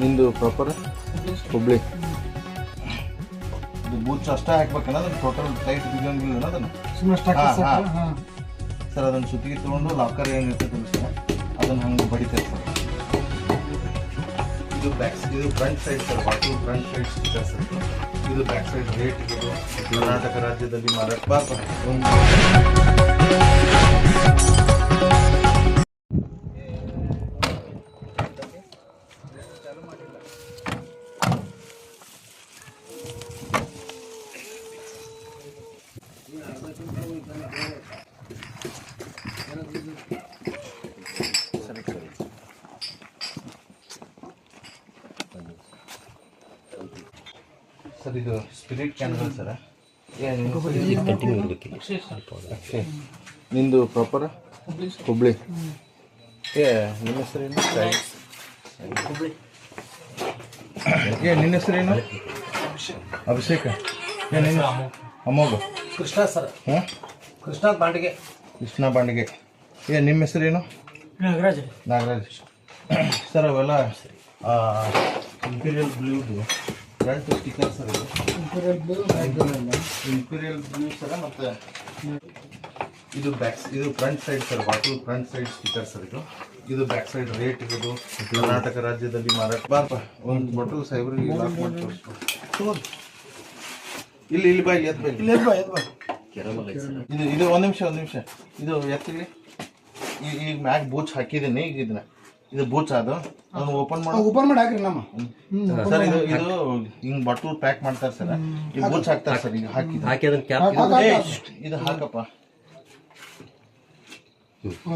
ನಿಂದು ಪ್ರಾಪರ್ ಹುಬ್ಳಿ. ಇದು ಬೂಚ್ ಅಷ್ಟೇ ಹಾಕ್ಬೇಕನ್ನ ಅದನ್ನ ಟೋಟಲ್ ಟೈಟ್ ಬಿದ್ದಂಗಿಲ್ಲ ಅದನ್ನು ಸುಮ್ಮನೆ ಹಾ. ಹಾಂ. ಸರ್ ಅದನ್ನ ಸುತ್ತಿಗೆ ತೊಗೊಂಡು ಲಾಕರ್ ಇರ್ತದೆ ಸರ್ ಅದನ್ನ ಹಂಗೆ ಬಡಿತೈತೆ ಸರ್. ಇದು ಬ್ಯಾಕ್ ಇದು front side sir both front side ಸಿಗ್ತಾರೆ ಸರ್ ಇದು. ಬ್ಯಾಕ್ ಸೈಡ್ ರೇಟ್ ಇದು ಕರ್ನಾಟಕ ರಾಜ್ಯದಲ್ಲಿ ಮಾರಾಟ ಒಂದು ಸರಿ ಸರಿ ಸರ್ ಇದು ಸ್ಪಿರಿಟ್ ಕ್ಯಾನ್ಸಲ್ ಸರ್? ಅಕ್ಷಯ್ ನಿಂದು ಪ್ರಾಪರ್ ಹುಬ್ಳಿ ಏ ನಿಮ್ಮ ಹೆಸರೇನು ಹುಬ್ಳಿ. ಏ ನಿನ್ನ ಹೆಸರೇನು ಅಭಿಷೇಕ. ಏ ನಿನ್ನ ಅಮೋಘ. ಕೃಷ್ಣ ಸರ್. ಹಾಂ? ಕೃಷ್ಣ ಬಾಂಡಿಗೆ. ಕೃಷ್ಣ ಬಾಂಡಿಗೆ. ಏ ನಿಮ್ಮ ಹೆಸರೇನು ನಾಗರಾಜ್. ನಾಗರಾಜ್. ಸರ್ ಅವೆಲ್ಲ ಇಂಪೀರಿಯಲ್ ಬ್ಲೂದು ಫ್ರಂಟ್ ಸ್ಟಿಕ್ಕರ್ ಸರ್ ಇದು ಇಂಪೀರಿಯಲ್ ಬ್ಲೂ ಸರ ಮತ್ತು ಇದು ಬ್ಯಾಕ್ ಇದು front side sir bottle front side sticker sir ಇದು. ಇದು ಬ್ಯಾಕ್ ಸೈಡ್ ರೇಟ್ ಇರೋದು ಕರ್ನಾಟಕ ರಾಜ್ಯದಲ್ಲಿ ಮಾರಾಟ. ಬಾಪ ಒಂದು ಬಾಟಲ್ ಸೈಬ್ರಿಗೆ ಲಾಕ್ ಮಾಡಿ ತೋರಿಸ್ಕೊ. ಇಲ್ಲಿ ಇಲ್ಲಿ ಬಾ ಇಲ್ಲಿ ಎತ್ ಬಾ ಇಲ್ಲಿ. ಬಾ ಇದು ಇದು ಒಂದು ನಿಮಿಷ ಒಂದು ನಿಮಿಷ. ಇದು ಎತ್ತಿಲಿ ಈಗ ಈಗ ಮ್ಯಾಗ್ ಬೂಚ್ ಹಾಕಿದ್ದೀನಿ ಈಗ ಇದನ್ನ. ಇದು ಬೂಚ್ ಅದು. ಅದನ್ನ ಓಪನ್ ಮಾಡಿ. ಓಪನ್ ಮಾಡಿ ಹಾಕ್ರಿ ನಮ್ಮ. ಸರ್ ಇದು ಇದು ಹಿಂಗ್ ಬಟ್ಲು ಪ್ಯಾಕ್ ಮಾಡ್ತಾರೆ ಸರ್. ಈ ಬೂಚ್ ಹಾಕ್ತಾರೆ ಸರ್ ಈಗ ಹಾಕಿ. ಹಾಕಿ ಅದನ್ನ ಕ್ಯಾಪ್ ಇದು ಹಾಕಪ್ಪ.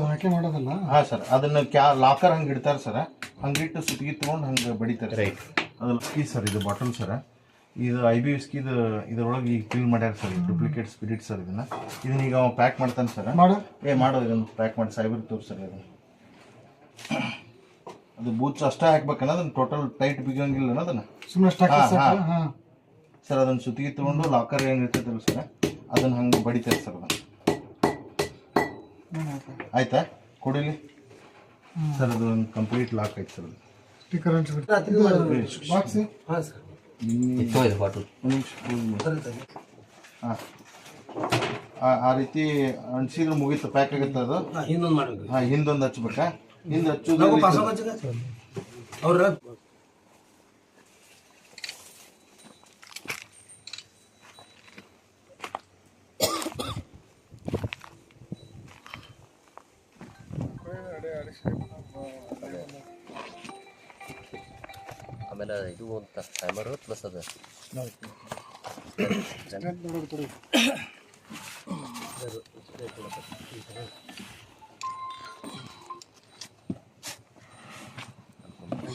ಹಾಕಿ ಮಾಡೋದಲ್ಲ? ಹಾ ಸರ್ ಅದನ್ನ ಕ್ಯಾ ಲಾಕರ್ ಹಂಗೆ ಇಡ್ತಾರೆ ಸರ್. ಹಂಗಿಟ್ಟು ಸುತ್ತಿಗೆ ತಗೊಂಡು ಹಂಗೆ ಬಡಿತಾರೆ ರೈಟ್ ಅದು ಸ್ಕಿ ಸರ್ ಇದು ಬಾಟಲ್ ಸರ್. ಇದು ಐ ಬಿ ಸ್ಕಿದು ಇದ್ರೊಳಗೆ ಈಗ ಫಿಲ್ ಮಾಡ್ಯಾರ ಸರ್ ಡೂಪ್ಲಿಕೇಟ್ ಸ್ಪಿರಿಟ್ ಸರ್ ಇದನ್ನ. ಇದನ್ನ ಈಗ ಅವ ಪ್ಯಾಕ್ ಮಾಡ್ತಾನೆ ಸರ್. ಮಾಡು. ಏ ಮಾಡೋದು ಇದನ್ನು ಪ್ಯಾಕ್ ಮಾಡಿ ಸೈಬರ್ ಸರ್ ಅದನ್ನು ಅದು ಬೂಚ್ ಅಷ್ಟೇ ಹಾಕ್ಬೇಕನ್ನ ಅದನ್ನ ಟೋಟಲ್ ಟೈಟ್ ಬಿಗಂಗಿಲ್ಲ ಅದನ್ನ? ಸುಮ್ಮನೆ ಸ್ಟಾಕ್ ಹಾ, ಸರ್ ಅದನ್ನ ಸುತ್ತಿಗೆ ತಗೊಂಡು ಲಾಕರ್ ಏನಿರ್ತೈತಲ್ಲ ಸರ್ ಅದನ್ನ ಹಂಗೆ ಬಡಿತಾರೆ ಸರ್ ಅದನ್ನ. ಆಯ್ತಾ. ಕೊಡಿಲಿ? ಸರ್ ಅದು ಒಂದು ಕಂಪ್ಲೀಟ್ ಲಾಕ್ ಆಯ್ತು ಸರ್ ಅದು. ಅಂಟಿಸ್ಬಿಟ್ಟು. ಬಾಕ್ಸ್ ಹಾಂ ಸರ್. ಇದೆ ಬಾಟಲ್ ಒಂದು ನಿಮಿಷ ಹಾ. ಆ ರೀತಿ ಅಂಟಿಸಿದ್ರೆ ಮುಗೀತು ಪ್ಯಾಕ್ ಆಗುತ್ತೆ ಅದು? ಇನ್ನೊಂದು ಮಾಡಬೇಕು. ಹಾಂ ಹಿಂದೊಂದು ಹಚ್ಬೇಕಾ? ಹಿಂದೆ ಹಚ್ಚೋದು ಅವ್ರ ಆಮೇಲೆ ಇದು ಅಂತ ಟೈಮರ್ ಪ್ಲಸ್ ಅದು ನೋಡೋದು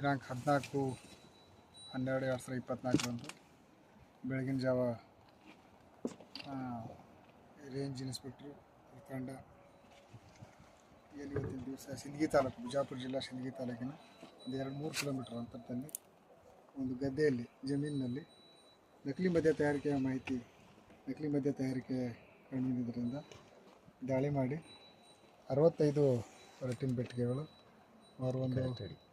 ದಿನಾಂಕ ಹದಿನಾಲ್ಕು, ಹನ್ನೆರಡು, ಎರಡು ಸಾವಿರದ ಇಪ್ಪತ್ನಾಲ್ಕರಂದು ಬೆಳಗಿನ ಜಾವ ರೇಂಜ್ ಇನ್ಸ್ಪೆಕ್ಟ್ರು ಏನು ಇವತ್ತಿನ ದಿವಸ ಸಿಂದಗಿ ತಾಲೂಕು, ಬಿಜಾಪುರ ಜಿಲ್ಲಾ ಸಿಂದಗಿ ತಾಲೂಕಿನ ಒಂದು ಎರಡು ಮೂರು ಕಿಲೋಮೀಟರ್ ಅಂತರದಲ್ಲಿ ಒಂದು ಗದ್ದೆಯಲ್ಲಿ, ಜಮೀನಿನಲ್ಲಿ ನಕಲಿ ಮದ್ಯ ತಯಾರಿಕೆಯ ಮಾಹಿತಿ, ನಕಲಿ ಮದ್ಯ ತಯಾರಿಕೆ ಕಂಡುಬಂದಿದ್ದರಿಂದ ದಾಳಿ ಮಾಡಿ ಅರವತ್ತೈದು ರಟ್ಟಿನ ಬೆಟ್ಟಿಗೆಗಳು ಅವರು ಒಂದು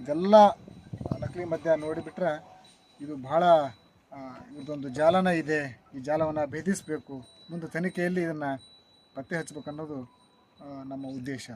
ಇದೆಲ್ಲ ನಕಲಿ ಮದ್ಯ ನೋಡಿಬಿಟ್ರೆ ಇದು ಬಹಳ ಇದೊಂದು ಜಾಲನ ಇದೆ. ಈ ಜಾಲವನ್ನು ಭೇದಿಸಬೇಕು. ಮುಂದೆ ತನಿಖೆಯಲ್ಲಿ ಇದನ್ನು ಪತ್ತೆ ಹಚ್ಚಬೇಕು ಅನ್ನೋದು ನಮ್ಮ ಉದ್ದೇಶ.